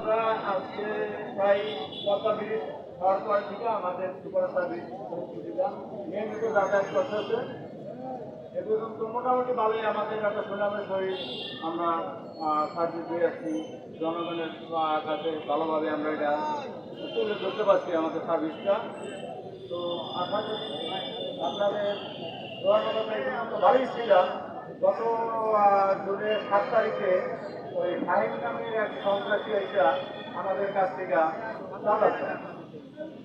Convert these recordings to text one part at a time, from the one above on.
আমরা প্রায় ব্রিজ হওয়ার পর থেকে আমাদের সুপার সার্ভিস সুবিধা নিয়মিত যাতায়াত করতেছে মোটামুটি ভালোই আমাদের একটা সুনামের সহিত আমরা সার্ভিস দিয়ে আসছি। জনগণের কাছে ভালোভাবে আমরা এটা তুলে ধরতে পারছি আমাদের সার্ভিসটা। তো আশা করি আপনাদের ভালোই ছিল গত জুনের সাত তারিখে ওই ফাহিম নামের এক সন্ত্রাসী এসা আমাদের কাছ থেকে চাঁদা চায়।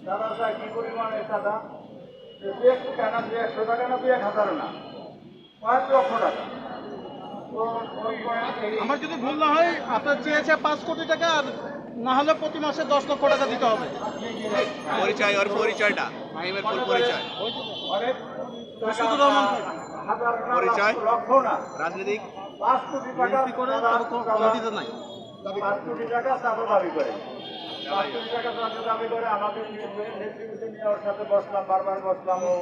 চাঁদা চায় কী পরিমাণে চাঁদা? যে দু একশো টাকা দু একশো টাকা না দু এক হাজার না। কয়েক লক্ষ টাকা। তো আমার যদি ভুল না হয় আপনার চেয়েছে পাঁচ কোটি টাকা আর না হলে প্রতি মাসে দশ লক্ষ টাকা দিতে হবে। পরিচয় ওর পরিচয়টা। মাহিমের ফুল পরিচয়। রহমান। পরিচয়? লক্ষ না। রাজনীতিক? পাঁচ কোটি টাকা করে। নাই। পাঁচ কোটি টাকা দাবি করে। পাঁচ কোটি টাকা দাবি করে আমাদের নেতৃত্ব নিয়ে ওর সাথে বসলাম বারবার বসলাম ও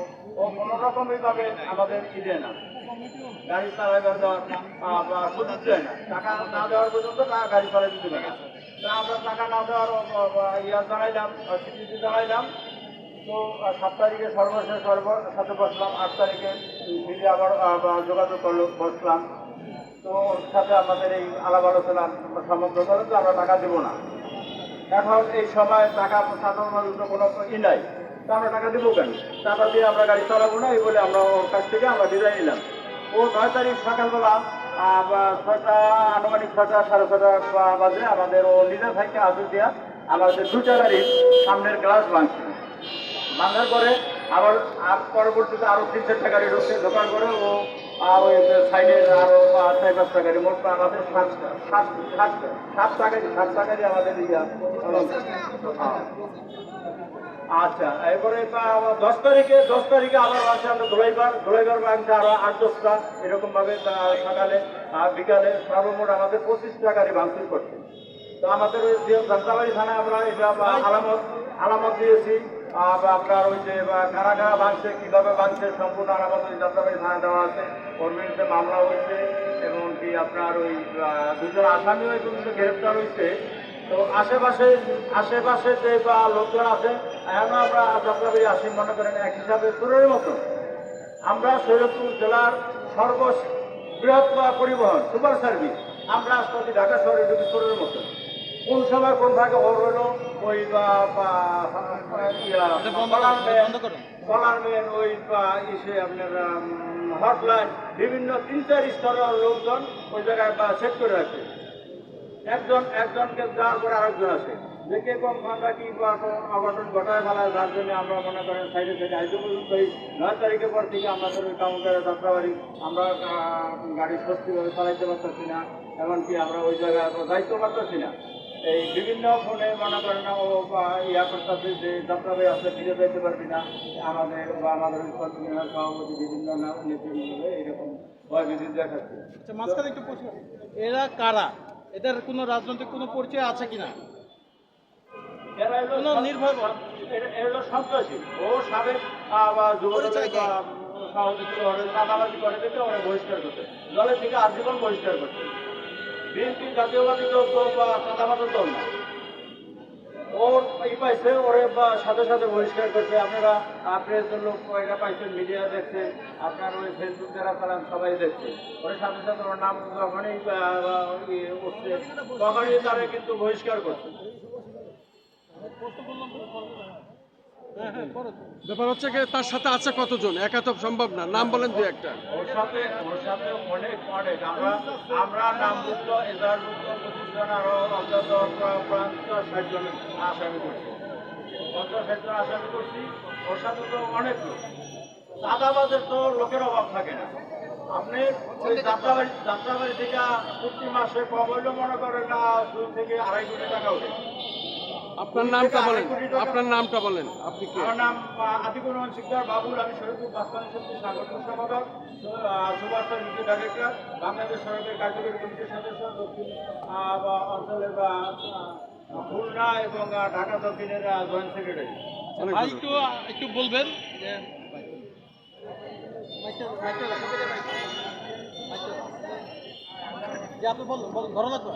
ও কোনো রকমই ভাবে আমাদের ই দেয় না। গাড়ি চালাইবার দেওয়ার সুযোগ দেয় না। টাকা না দেওয়ার পর্যন্ত টাকা গাড়ি তা আমরা টাকা না দেওয়ার ইয়া জানাইলাম স্বীকৃতি জানাইলাম। তো সাত তারিখে সর্বশেষ সর্বর সাথে বসলাম আট তারিখে মিডিয়া আবার যোগাযোগ করল বসলাম। তো ওর সাথে আমাদের এই আলাপ আলোচনা সম্বন্ধ করে তো আমরা টাকা দেবো না। এখন এই সময় টাকা সাধারণ মানুষের কোনো ই নাই। তা আমরা টাকা দেবো কেন? টাকা দিয়ে আমরা গাড়ি চালাবো না, এই বলে আমরা ওর কাছ থেকে আমরা বিদায় নিলাম। ও নয় তারিখ সকালবেলা ছটা আনুমানিক ছটা সাড়ে ছটা বাজে আমাদের ও নিজের থেকে আদর দিয়া আমাদের দুটা গাড়ির সামনের গ্লাস ভাঙছে। ভাঙার পরে আবার পরবর্তীতে আরও তিন চারটা গাড়ি ঢুকছে, ঢোকার পরে ও আর ওই সাইডে আরও চার পাঁচটা গাড়ি মোট আমাদের সাত সাত সাত সাতটা গাড়ি সাতটা গাড়ি আমাদের। আচ্ছা এরপরে দশ তারিখে দশ তারিখে আবার আছে আমরা ধুলাইবার ধুলাইবার বাংছে আরও আট দশটা এরকম ভাবে তা সকালে বিকালে সর্বমোট আমাদের পঁচিশটা গাড়ি ভাঙচুর করছে তো আমাদের ওই যাত্রাবাড়ি থানায় আমরা এটা আলামত আলামত দিয়েছি আপনার ওই যে কারা কারা ভাঙছে, কীভাবে ভাঙছে, সম্পূর্ণ ওই যাত্রাবাড়ি থানায় দেওয়া আছে। ওর বিরুদ্ধে মামলা হয়েছে, এবং কি আপনার ওই দুজন আসামি ওই পর্যন্ত গ্রেপ্তার হয়েছে। তো আশেপাশে আশেপাশে যে, বা লোকজন আছে, এখনও আমরা যাত্রাবাড়ি আসি মনে করেন এক হিসাবে সুরের মতো। আমরা সৈরতপুর জেলার সর্ব বৃহৎ পরিবহন, সুপার সার্ভিস। আমরা আজকে ঢাকা শহরে ঢুকি সুরের মতো। কোন সময় কোন ভাগে ওর হলো ওই ওই ইসে আপনার হটলাইন বিভিন্ন তিন চার স্তরের লোকজন ওই জায়গায় সেট করে রাখে একজন একজনকে যাওয়ার পরে আরেকজন আছে আমরা কি কোনো অঘটন ঘটায় ফেলায় যার জন্য আমরা মনে করেন সাইডে সাইডে আজ পর্যন্ত এই নয় তারিখের পর থেকে আমাদের ওই কাউন্টারে যাত্রাবাড়ি আমরা গাড়ি স্বস্তিভাবে চালাইতে পারতেছি না, এমনকি আমরা ওই জায়গায় আমরা যাইতে পারতেছি না। এই বিভিন্ন ফোনে মনে করেন ইয়া করতেছে যে যাত্রাবাড়ি আসলে ফিরে যাইতে পারবি না। আমাদের বা আমাদের সভাপতি বিভিন্ন নেতৃবৃন্দ এরকম ভয় বিধি দেখাচ্ছে। আচ্ছা মাঝখানে একটু প্রশ্ন। এরা কারা? এদের কোনো রাজনৈতিক কোনো পরিচয় আছে কিনা? এরা হলো কোনো নির্ভয় বল। এরা এরা সন্ত্রাসী। ও সাবেক আহ, বা যুবদলের বা সভাপতি করে চাঁদাবাজি করে দেখে ওরা বহিষ্কার করছে। দলের থেকে আজীবন বহিষ্কার করছে। বিএনপি জাতীয়বাদী দল তো বা চাঁদাবাদের দল না। ওর ই পাইছে, ওরে বা সাথে সাথে বহিষ্কার করছে। আপনারা প্রেসের লোক এটা পাইছেন? মিডিয়া দেখছেন। আপনার ওই ফেসবুক যারা চালান, সবাই দেখছে। ওর সাথে সাথে ওর নাম যখনই উঠছে তখনই তারা কিন্তু বহিষ্কার করছে। ব্যাপার হচ্ছে কি, তার সাথে আছে কতজন? একা তো সম্ভব না। নাম বলেন দু একটা। ওর সাথে ওর সাথে অনেক অনেক আমরা আমরা নামযুক্ত এজাহারযুক্ত পঁচিশ জন আরও অন্তত পঞ্চাশ ষাট জন আসামি করছি। পঞ্চাশ ষাট জন আসামি করছি। ওর সাথে তো অনেক লোক। চাঁদাবাজের তো লোকের অভাব থাকে না। আপনি ওই যাত্রাবাড়ি যাত্রাবাড়ি থেকে প্রতি মাসে কম হইলেও মনে করেন না দুই থেকে আড়াই কোটি টাকা ওঠে আপনার নামটা বলেন। আপনার নামটা বলেন। আপনি কে? আমার নাম আতিকুর রহমান শিকদার বাবুল। আমি শরীরপুর বাসপানি সমিতির সাংগঠনিক সম্পাদক সুভাষ নীতি ডাইরেক্টর বাংলাদেশ সরকারের কার্যকরী কমিটির সদস্য দক্ষিণ বা অঞ্চলের বা খুলনা এবং ঢাকা দক্ষিণের জয়েন্ট সেক্রেটারি। ভাই একটু একটু বলবেন। যে আপনি বলুন বলুন ধরো লাগবে